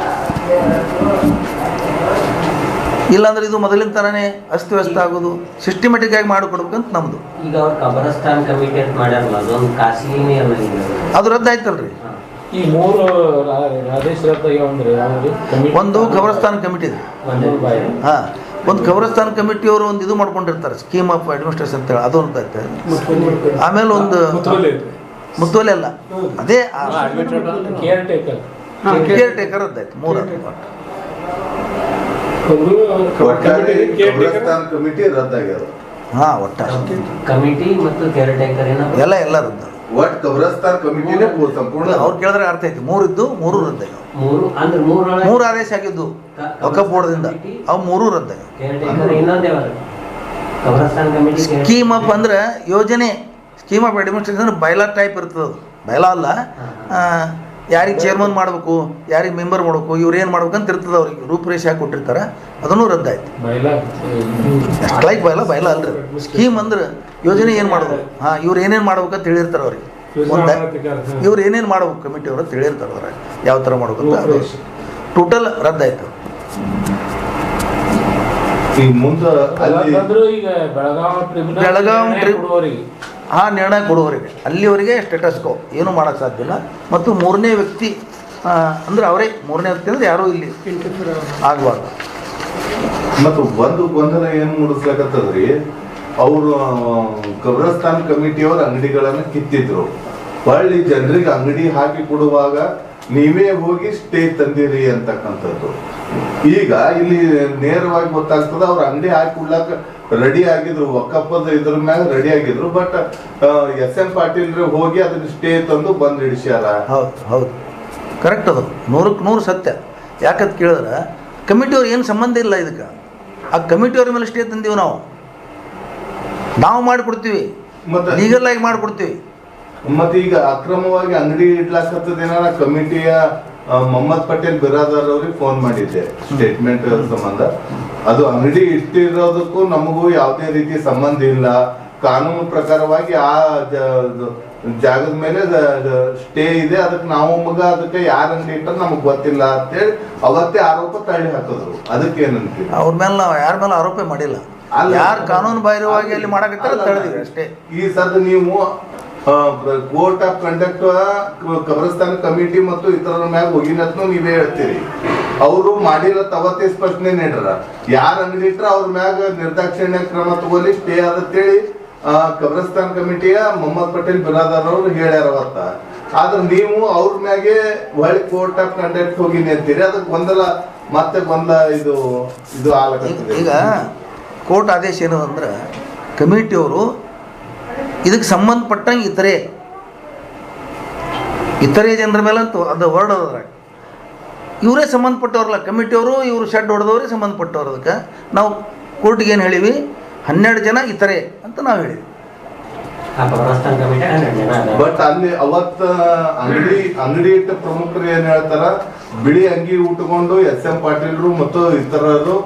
ಇಲ್ಲಾಂದ್ರೆ ಇದು ಮೊದಲಿನ ಥರನೇ ಅಸ್ತವ್ಯಸ್ತ ಆಗೋದು ಸಿಸ್ಟಮೆಟಿಕ್ ಆಗಿ ಮಾಡಿಕೊಡ್ಬೇಕಂತ ನಮ್ಮದು ಈಗ ಅವ್ರು ಕಬರಸ್ತಾನ್ ಕಮಿಟಿ ಅಂತ ಮಾಡ್ಯಾರಲ್ಲ ಅದೊಂದು ಖಾಸಗಿನೇ ಅಲ್ಲ ಈಗ. ಅದು ರದ್ದಾಯ್ತಲ್ರಿ. ಆಯ್ತಲ್ರಿ ಈ ಮೂರು ಒಂದು ಖಬರಸ್ಥಾನ ಕಮಿಟಿ ಇದೆ. ಹಾಂ. ಒಂದು ಖಬರಸ್ಥಾನ ಕಮಿಟಿಯವರು ಒಂದು ಇದು ಮಾಡ್ಕೊಂಡಿರ್ತಾರೆ ಸ್ಕೀಮ್ ಆಫ್ ಅಡ್ಮಿನಿಸ್ಟ್ರೇಷನ್ ಅಂತೇಳಿ ಅದು ಅಂತ ಐತೆ. ಆಮೇಲೆ ಒಂದು ಮುತ್ತೋಲೆ ಮುತ್ತುವಲಿ ಅಲ್ಲ. ಅದೇ ಕೇರ್ ಟೇಕರ್ ಕೇರ್ ಟೇಕರ್ ಅದಾಯ್ತು ಮೂರು ಒಟ್ಟಾರೆ ಕೇರ್ ಟೇಕರ್ ಕಬ್ರಸ್ತಾನ್ ಕಮಿಟಿ ರದ್ದಾಗ್ಯದ. ಹಾಂ ಒಟ್ಟ ಕಮಿಟಿ ಮತ್ತು ಕೇರ್ ಟೇಕರ್ ಎಲ್ಲ ಎಲ್ಲ ರದ್ದು. ಒಟ್ ಕಬ್ರಸ್ತಾನ್ ಕಮಿಟಿನೇ ಪೂರ್ ಸಂಪೂರ್ಣ ಅವ್ರು ಕೇಳಿದ್ರೆ ಅರ್ಥ ಐತಿ ಮೂರು ಇದ್ದು ಮೂರು ರದ್ದಾಗ್ಯಾವ ಮೂರು ಅಂದ್ರೆ ಮೂರು ಆದೇಶ ಆಗಿದ್ದು ಒಕ್ಕ ಬೋರ್ಡ್ದಿಂದ. ಅವು ಮೂರು ರದ್ದಾಗ್ಯಾವ ಸ್ಕೀಮ್ ಅಪ್ ಅಂದ್ರೆ ಯೋಜನೆ scheme of administration bylaw type ಇರ್ತದ ಅದು. ಬೈಲಾ ಅಲ್ಲ. ಯಾರಿಗೆ ಚೇರ್ಮನ್ ಮಾಡಬೇಕು ಯಾರಿಗೆ ಮೆಂಬರ್ ಮಾಡಬೇಕು ಇವ್ರು ಏನು ಮಾಡ್ಬೇಕಂತ ಇರ್ತದೆ ಅವ್ರಿಗೆ. ರೂಪುರೇಷೆ ಹಾಕಿ ಕೊಟ್ಟಿರ್ತಾರೆ ಅದನ್ನು ರದ್ದಾಯ್ತು. ಲೈಕ್ ಬಯಲ ಬಯಲ ಅಲ್ರಿ. ಸ್ಕೀಮ್ ಅಂದ್ರೆ ಯೋಜನೆ ಏನು ಮಾಡೋದು ಹಾಂ ಇವ್ರು ಏನೇನು ಮಾಡ್ಬೇಕಂತ ಹೇಳಿರ್ತಾರೆ ಅವ್ರಿಗೆ. ಮುಂದೆ ಇವ್ರು ಏನೇನು ಮಾಡ್ಬೇಕು ಕಮಿಟಿ ಅವರು ತಿಳಿರ್ತಾರೆ ಅವ್ರ. ಯಾವ ಥರ ಮಾಡ್ಬೇಕು ಅಂತ ಅದು. ಟೋಟಲ್ ರದ್ದಾಯ್ತು. ಈಗ ಬೆಳಗಾವ್ ಟ್ರಿಬ್ಯುನಲ್ ಆ ನಿರ್ಣಯ ಕೊಡುವವರಿಗೆ. ಅಲ್ಲಿವರೆಗೆ ಸ್ಟೇಟಸ್ಕೋ ಏನೂ ಮಾಡೋಕ್ಕೆ ಸಾಧ್ಯ ಇಲ್ಲ. ಮತ್ತು ಮೂರನೇ ವ್ಯಕ್ತಿ ಅಂದರೆ ಅಂದ್ರೆ ಅವರೇ. ಮೂರನೇ ವ್ಯಕ್ತಿ ಅಂದರೆ ಯಾರೂ ಇಲ್ಲಿ ಆಗಬಾರ್ದು. ಮತ್ತು ಒಂದು ಗೊಂದಲ ಏನು ಮೂಡಿಸ್ಲಕತ್ತದ್ರಿ ಅವರು ಕಬ್ರಸ್ತಾನ್ ಕಮಿಟಿಯವ್ರ ಅಂಗಡಿಗಳನ್ನು ಕಿತ್ತಿದ್ರು. ಹೊಳ್ಳಿ ಜನರಿಗೆ ಅಂಗಡಿ ಹಾಕಿ ಕೊಡುವಾಗ ನೀವೇ ಹೋಗಿ ಸ್ಟೇ ತಂದಿರಿ ಅಂತಕ್ಕಂಥದ್ದು. ಈಗ ಇಲ್ಲಿ ನೇರವಾಗಿ ಗೊತ್ತಾಗ್ತದ ಅವ್ರ ಅಂಗಡಿ ಹಾಕಿ ಕೊಡ್ಲಾಕ ರೆಡಿ ಆಗಿದ್ರು. ಒಕ್ಕಪ್ಪದ ಇದ್ರ ಮ್ಯಾಗ ರೆಡಿ ಆಗಿದ್ರು. ಬಟ್ ಎಸ್ ಎನ್ ಪಾಟೀಲ್ ಹೋಗಿ ಅದನ್ನ ಸ್ಟೇ ತಂದು ಬಂದ್ ಹಿಡಿಸ್ಯಾರ. ಹೌದು ಹೌದು. ಕರೆಕ್ಟ್ ಅದು. ನೂರಕ್ಕೆ ನೂರು ಸತ್ಯ. ಯಾಕಂತ ಕೇಳಿದ್ರೆ ಅವ್ರ ಏನು ಸಂಬಂಧ ಇಲ್ಲ ಇದಕ್ಕೆ. ಆ ಕಮಿಟಿಯವ್ರ ಮೇಲೆ ಸ್ಟೇ ತಂದೀವಿ ನಾವು. ನಾವು ಮಾಡಿಕೊಡ್ತೀವಿ. ಮತ್ತೆ ಲೀಗಲ್ ಆಗಿ ಮಾಡಿಕೊಡ್ತೀವಿ. ಮತ್ತೆ ಈಗ ಅಕ್ರಮವಾಗಿ ಅಂಗಡಿ ಇಡ್ಲಾಕತ್ತದೇನ ಕಮಿಟಿಯ ಮೊಹಮ್ಮದ್ ಪಟೇಲ್ ಬಿರಾದಾರ್ ಅವ್ರಿಗೆ ಫೋನ್ ಮಾಡಿದ್ದೆ. ಸ್ಟೇಟ್ಮೆಂಟ್ ಸಂಬಂಧ. ಅದು ಅಂಗಡಿ ಇಟ್ಟಿರೋದಕ್ಕೂ ನಮಗೂ ಯಾವುದೇ ರೀತಿ ಸಂಬಂಧ ಇಲ್ಲ. ಕಾನೂನು ಪ್ರಕಾರವಾಗಿ ಆ ಜಾಗದ ಮೇಲೆ ಸ್ಟೇ ಇದೆ. ಅದಕ್ಕೆ ನಾವು ಮಗ ಅದಕ್ಕೆ ಯಾರ ಅಂಗಡಿ ಇಟ್ಟ ನಮಗ್ ಗೊತ್ತಿಲ್ಲ ಅಂತೇಳಿ ಅವತ್ತೇ ಆರೋಪ ತಳ್ಳಿ ಹಾಕಿದ್ರು. ಅದಕ್ಕೆ ಏನಂತೀವಿ ಅವ್ರ ಮೇಲೆ ನಾವು ಯಾರ ಮೇಲೆ ಆರೋಪ ಮಾಡಿಲ್ಲ. ಯಾರು ಕಾನೂನು ಬಾಹಿರವಾಗಿ ಅಲ್ಲಿ ಮಾಡಬೇಕಾದ್ರೆ ಅಷ್ಟೇ. ಈ ಸದ್ ನೀವು ಕೋರ್ಟ್ ಆಫ್ ಕಂಡಕ್ಟ್ ಕಬ್ರಸ್ತಾನ ಕಮಿಟಿ ಮತ್ತು ಇತರರ ಮ್ಯಾಗ ಹೋಗಿನತ್ನು ನೀವೇ ಹೇಳ್ತೀರಿ. ಅವರು ಮಾಡಿರೋ ತವತ್ತೇ ಸ್ಪಷ್ಟನೆ ನೀಡ್ರ. ಯಾರ ಅಂಗಡಿ ಇಟ್ರ ಅವ್ರ ಮ್ಯಾಗ ನಿರ್ದಾಕ್ಷಿಣ್ಯ ಕ್ರಮ ತಗೋಲಿ ಸ್ಟೇ ಆದತ್ತೇಳಿ ಕಬ್ರಸ್ತಾನ್ ಕಮಿಟಿಯ ಮೊಹಮ್ಮದ್ ಪಟೇಲ್ ಬಿರಾದಾರ್ ಅವರು ಹೇಳ್ಯಾರ ಅವತ್ತ. ಆದ್ರೆ ನೀವು ಅವ್ರ ಮ್ಯಾಗೆ ಹೊಳ್ಳಿ ಕೋರ್ಟ್ ಆಫ್ ಕಂಡಕ್ಟ್ ಹೋಗಿನಿ ಅಂತೀರಿ. ಅದಕ್ಕೆ ಬಂದಲ್ಲ ಮತ್ತೆ ಬಂದ ಇದು ಇದು ಈಗ- ಈಗ ಕೋರ್ಟ್ ಆದೇಶ ಏನು ಅಂದ್ರೆ ಕಮಿಟಿಯವರು ಇದಕ್ಕೆ ಸಂಬಂಧಪಟ್ಟಂಗೆ ಇತರೆ ಇತರೆ ಜನರ ಮೇಲಂತೂ ಅದು ವರ್ಡ್ ಅದ್ರಾಗ. ಇವರೇ ಸಂಬಂಧಪಟ್ಟವ್ರಲ್ಲ ಕಮಿಟಿಯವರು ಇವರು ಶೆಡ್ ಹೊಡೆದವರೇ ಸಂಬಂಧಪಟ್ಟವ್ರು ಅದಕ್ಕೆ. ನಾವು ಕೋರ್ಟ್ಗೆ ಏನು ಹೇಳಿವಿ? ಹನ್ನೆರಡು ಜನ ಇತರೆ ಅಂತ ನಾವು ಹೇಳಿವಿ. ಆ ಕಬರಸ್ತಾನ್ ಕಮಿಟಿ ಹನ್ನೆರಡು ಜನ ಅದಾರ. ಬಟ್ ಅಲ್ಲಿ ಅವತ್ತ ಅಂಗಡಿ ಅಂಗಡಿ ಇಟ್ಟ ಪ್ರಮುಖರು ಏನ್ ಹೇಳ್ತಾರ? ಬಿಳಿ ಅಂಗಿ ಉಟ್ಕೊಂಡು ಎಸ್ ಎಂ ಪಾಟೀಲ್ರು ಮತ್ತು ಇತರರು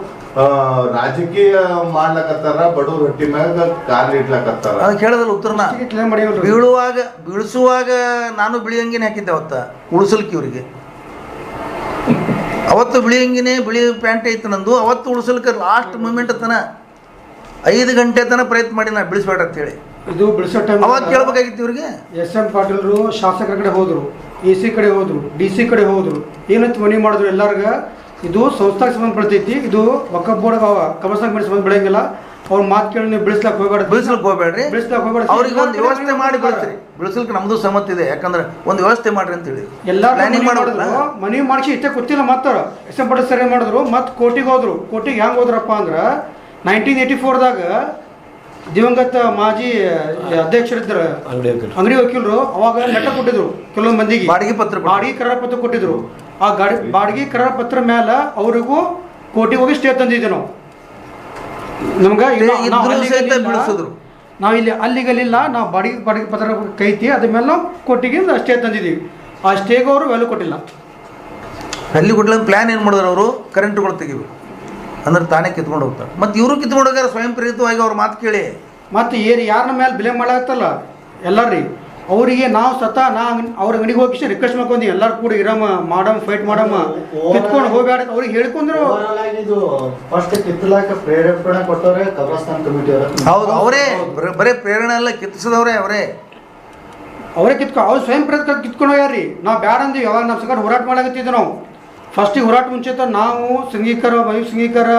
ರಾಜಕೀಯ ಮಾಡ್ಲಕತ್ತಾರ ಬಡವ್ರ ಹೊಟ್ಟಿ ಮ್ಯಾಗ ಕಾಲ್ ಇಡ್ಲಕತ್ತಾರ. ಅದಕ್ಕೆ ಹೇಳಿದ್ರೆ ಉತ್ತರನ? ಬೀಳುವಾಗ ಬೀಳಿಸುವಾಗ ನಾನು ಬಿಳಿ ಅಂಗಿನೇ ಹಾಕಿದ್ದೆ ಅವತ್ತ ಉಳಿಸಲ್ಕಿ ಇವರಿಗೆ. ಅವತ್ತು ಬಿಳಿ ಅಂಗಿನೇ ಬಿಳಿ ಪ್ಯಾಂಟ್ ಐತೆ ನಂದು ಅವತ್ತು ಉಳಿಸಲ್ಕ ಲಾಸ್ಟ್ ಮೂಮೆಂಟ್ ತನ ಐದು ಗಂಟೆ ತನಕ ಪ್ರಯತ್ನ ಮಾಡಿ ನಾ ಬಿಳಿಸ್ಬೇಡ ಅಂತೇಳಿ. ಇದು ಬಿಡಿಸೋ ಟೈಮ್ ಅವಾಗ ಕೇಳ್ಬೇಕಾಗಿತ್ತು ಇವ್ರಿಗೆ? ಎಸ್ ಎಂ ಪಾಟೀಲ್ರು ಶಾಸಕರ ಕಡೆ ಹೋದರು ಎ ಸಿ ಕಡೆ ಹೋದರು ಡಿ ಸಿ ಕಡೆ ಹೋದರು ಏನಂತ ಮನೆ ಮಾಡಿದ್ರು ಎಲ್ಲಾರ್ಗ? ಇದು ಸಂಸ್ಥೆಗೆ ಸಂಬಂಧಪಡ್ತೈತಿ ಇದು ಒಕ್ಕ ಬೋರ್ಡ್ ಕಮರ್ಸ್ ಮೇಲೆ ಸಂಬಂಧ ಬೆಳೆಯಂಗಿಲ್ಲ ಅವ್ರ ಮಾತು ಕೇಳಿ ನೀವು ಬಿಡಿಸ್ಲಾಕ್ ಹೋಗ್ಬೇಡ. ಬಿಡಿಸ್ಲಿಕ್ಕೆ ಹೋಗ್ಬೇಡ್ರಿ. ಬಿಡಿಸ್ಲಾಕ್ ಹೋಗ್ಬೇಡ. ಅವ್ರಿಗೆ ಒಂದು ವ್ಯವಸ್ಥೆ ಮಾಡಿ ಬೆಳೆಸ್ರಿ ಬಿಡಿಸ್ಲಿಕ್ಕೆ ನಮ್ದು ಸಮ್ಮತಿ ಇದೆ. ಯಾಕಂದ್ರೆ ಒಂದು ವ್ಯವಸ್ಥೆ ಮಾಡ್ರಿ ಅಂತ ಹೇಳಿ ಎಲ್ಲಾರು ಪ್ಲಾನಿಂಗ್ ಮನೆ ಮನಿ ಮಾಡಿದ್ರು ಮಾಡಿಸಿ ಇಷ್ಟೇ ಗೊತ್ತಿಲ್ಲ ಮತ್ತೆ ಎಸ್ ಎಂ ಸರಿ ಮಾಡಿದ್ರು? ಮತ್ತೆ ಕೋಟಿಗೆ ಹೋದ್ರು. ಕೋಟಿಗೆ ಹೆಂಗೆ ಹೋದ್ರಪ್ಪ ಅಂದ್ರೆ ನೈನ್ಟೀನ್ ಏಯ್ಟಿ ಫೋರ್ದಾಗ ದಿವಂಗತ ಮಾಜಿ ಅಧ್ಯಕ್ಷರಿದ್ದರು ಅಂಗಡಿ ಅಂಗಡಿ ವಕೀಲರು ಅವಾಗ ಲೆಟರ್ ಕೊಟ್ಟಿದ್ರು. ಕೆಲವೊಂದು ಮಂದಿಗೆ. ಬಾಡಿಗೆ ಪತ್ರ ಬಾಡಿಗೆ ಕರಾರ ಪತ್ರ ಕೊಟ್ಟಿದ್ರು. ಆ ಗಾಡಿ ಬಾಡಿಗೆ ಕರಾರ ಪತ್ರ ಮೇಲೆ ಅವರಿಗೂ ಕೋಟಿಗೆ ಹೋಗಿ ಸ್ಟೇ ತಂದಿದ್ದೆ ನಾವು ನಮ್ಗೆ ಇಲ್ಲ, ನಾವು ಇದ್ರೂ ಅಲ್ಲಿಗೆ ಸಹಿತ ಅಲ್ಲಿಲ್ಲ. ನಾವು ಇಲ್ಲಿ ಅಲ್ಲಿಗಲ್ಲಿಲ್ಲ ನಾವು ಬಾಡಿಗೆ ಬಾಡಿಗೆ ಪತ್ರ ಕೈತಿ ಅದ್ರ ಮೇಲೆ ನಾವು ಕೋರ್ಟಿಗೆ ಸ್ಟೇ ತಂದಿದ್ದೀವಿ. ಆ ಸ್ಟೇಗೆ ಅವರು ವ್ಯಾಲ್ಯೂ ಕೊಟ್ಟಿಲ್ಲ. ಅಲ್ಲಿ ಕೊಟ್ಟಿಲ್ಲ ಪ್ಲಾನ್ ಏನು ಮಾಡಿದ್ರು ಅವರು? ಕರೆಂಟ್ಗಳು ತೆಗಿಬೇಕು. ಅಂದ್ರೆ ತಾನೇ ಕಿತ್ಕೊಂಡು ಹೋಗ್ತಾರೆ. ಮತ್ತು ಇವರು ಕಿತ್ಕೊಂಡು ಹೋಗ್ಯಾರ ಸ್ವಯಂ ಪ್ರೇರಿತವಾಗಿ ಅವ್ರ ಮಾತು ಕೇಳಿ. ಮತ್ತು ಏನು ಯಾರನ್ನ ಮೇಲೆ ಬಿಲೆ ಮಾಡಾಕತ್ತಲ್ಲ? ಎಲ್ಲಾರ್ರಿ. ಅವರಿಗೆ ನಾವು ಸತ ನಾ ಅವ್ರ ಅಂಗಡಿಗೆ ಹೋಗಿ ರಿಕ್ವೆಸ್ಟ್ ಮಾಡ್ಕೊಂಡು ಎಲ್ಲರೂ ಕೂಡ ಇರಮ್ಮ ಮಾಡಮ್ ಫೈಟ್ ಮಾಡಮ್ಮ. ಕಿತ್ಕೊಂಡು ಹೋಗ್ಬೇಡ ಅವ್ರಿಗೆ ಹೇಳ್ಕೊಂಡ್ರು ಫಸ್ಟ್ ಕಿತ್ತಲಾಕ ಪ್ರೇರೇಪಣೆ ಕೊಟ್ಟವ್ರೆ ಕಬ್ರಸ್ತಾನ್ ಕಮಿಟಿ ಹೌದು ಅವರೇ ಬರೇ- ಬರೇ ಪ್ರೇರಣೆ ಎಲ್ಲ ಕಿತ್ತಿಸಿದವರೇ ಅವರೇ. ಅವರೇ ಕಿತ್ಕೊ ಅವ್ರು ಸ್ವಯಂ ಪ್ರೇರಿತ ಕಿತ್ಕೊಂಡು ಹೋಗ್ಯಾರ್ರಿ. ನಾವು ಬ್ಯಾಡ ಅಂದ್ವಿ ಯಾವಾಗ ನಮ್ಮ ಸಂಗಡ ಹೋರಾಟ ಮಾಡಕತ್ತಿದ್ವಿ ನಾವು. ಫಸ್ಟಿಗೆ ಹೋರಾಟ ಮುಂಚೆ ನಾವು ಸಂಗೀಕರ ಮಯೂರ್ ಸಂಗೀಕರ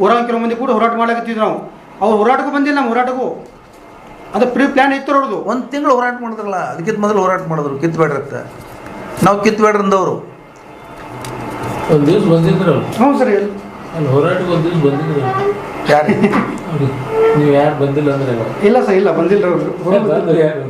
ಊರಾಂಕಿರೋ ಕೆಲವು ಮಂದಿ ಕೂಡ ಹೋರಾಟ ಮಾಡಕತ್ತಿದ್ವಿ ನಾವು. ಅವ್ರು ಹೋರಾಟಕ್ಕೂ ಬಂದಿಲ್ಲ ನಮ್ಮ ಹೋರಾಟಕ್ಕೂ. ಅದು ಪ್ರೀ ಪ್ಲ್ಯಾನ್ ಇತ್ತು ಅವ್ರದ್ದು ಒಂದು ತಿಂಗಳು ಹೋರಾಟ ಮಾಡಿದ್ರಲ್ಲ ಅದಕ್ಕಿಂತ ಮೊದಲು ಹೋರಾಟ ಮಾಡಿದ್ರು ಕಿತ್ಬೇಡ್ರಿ ಅಂತ ನಾವು ಕಿತ್ಬೇಡ್ರಿ ಅಂದವರು ಒಂದ್ ದಿವ್ಸ ಬಂದಿದ್ರು. ಹ್ಞೂ ಸರ್ ಅಲ್ಲಿ ಹೋರಾಟಕ್ಕೆ ಒಂದು ದಿವಸ ಬಂದಿದ್ರು ಯಾರು? ನೀವು ಯಾರು ಬಂದಿಲ್ಲ ಅಂದ್ರೆ ಇಲ್ಲ ಸರ್ ಇಲ್ಲ ಬಂದಿಲ್ಲ ಅವರು. ಯಾರು